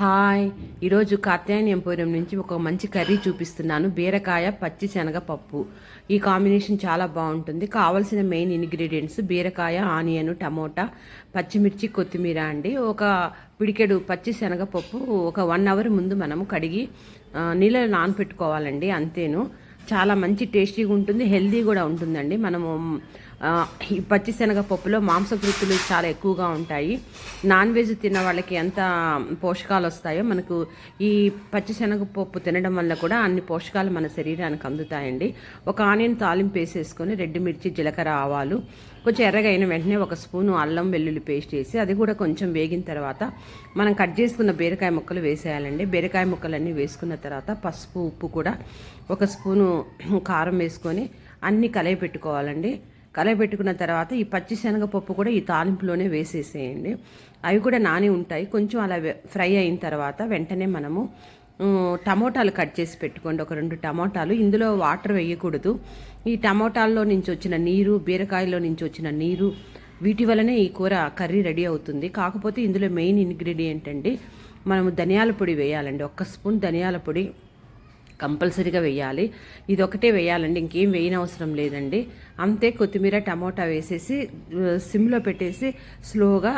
Hi. ఈరోజు Katyayani emporium నుంచి ఒక మంచి కర్రీ చూపిస్తున్నాను. బీరకాయ పచ్చి పప్పు ఈ కాంబినేషన్ చాలా బాగుంటుంది. కావలసిన మెయిన్ ఇంగ్రీడియంట్స్ బీరకాయ ఆనియన్ టమోటా పచ్చిమిర్చి కొత్తిమీర అండి. ఒక పిడికెడు పచ్చి శనగపప్పు ఒక వన్ అవర్ ముందు మనము కడిగి నీళ్ళలో నానపెట్టుకోవాలండి. అంతేను. చాలా మంచి టేస్టీగా ఉంటుంది హెల్దీ కూడా ఉంటుందండి. మనము ఈ పచ్చిశనగ పప్పులో మాంసకృతులు చాలా ఎక్కువగా ఉంటాయి. నాన్ వెజ్ తిన్న వాళ్ళకి ఎంత పోషకాలు వస్తాయో మనకు ఈ పచ్చిశనగ పప్పు తినడం వల్ల కూడా అన్ని పోషకాలు మన శరీరానికి అందుతాయండి. ఒక ఆనియన్ తాలింపు వేసేసుకొని రెడ్ మిర్చి జీలకర్ర ఆవాలు కొంచెం ఎర్రగా అయిన వెంటనే ఒక స్పూను అల్లం వెల్లుల్లి పేస్ట్ వేసి అది కూడా కొంచెం వేగిన తర్వాత మనం కట్ చేసుకున్న బీరకాయ ముక్కలు వేసేయాలండి. బీరకాయ ముక్కలన్నీ వేసుకున్న తర్వాత పసుపు ఉప్పు కూడా ఒక స్పూను కారం వేసుకొని అన్నీ కలయి పెట్టుకోవాలండి. కలయబెట్టుకున్న తర్వాత ఈ పచ్చి శనగపప్పు కూడా ఈ తాలింపులోనే వేసేసేయండి. అవి కూడా నాని ఉంటాయి. కొంచెం అలా ఫ్రై అయిన తర్వాత వెంటనే మనము టమోటాలు కట్ చేసి పెట్టుకోండి. ఒక రెండు టమోటాలు. ఇందులో వాటర్ వేయకూడదు. ఈ టమోటాల్లో నుంచి వచ్చిన నీరు బీరకాయలో నుంచి వచ్చిన నీరు వీటి వలనే ఈ కూర కర్రీ రెడీ అవుతుంది. కాకపోతే ఇందులో మెయిన్ ఇంగ్రీడియంట్ అండి మనము ధనియాల పొడి వేయాలండి. ఒక్క స్పూన్ ధనియాల పొడి కంపల్సరీగా వేయాలి. ఇది ఒకటే వేయాలండి ఇంకేం వేయనవసరం లేదండి. అంతే కొత్తిమీర టమోటా వేసేసి సిమ్లో పెట్టేసి స్లోగా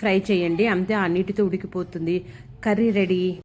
ఫ్రై చేయండి. అంతే ఆ నీటితో ఉడికిపోతుంది. Curry ready.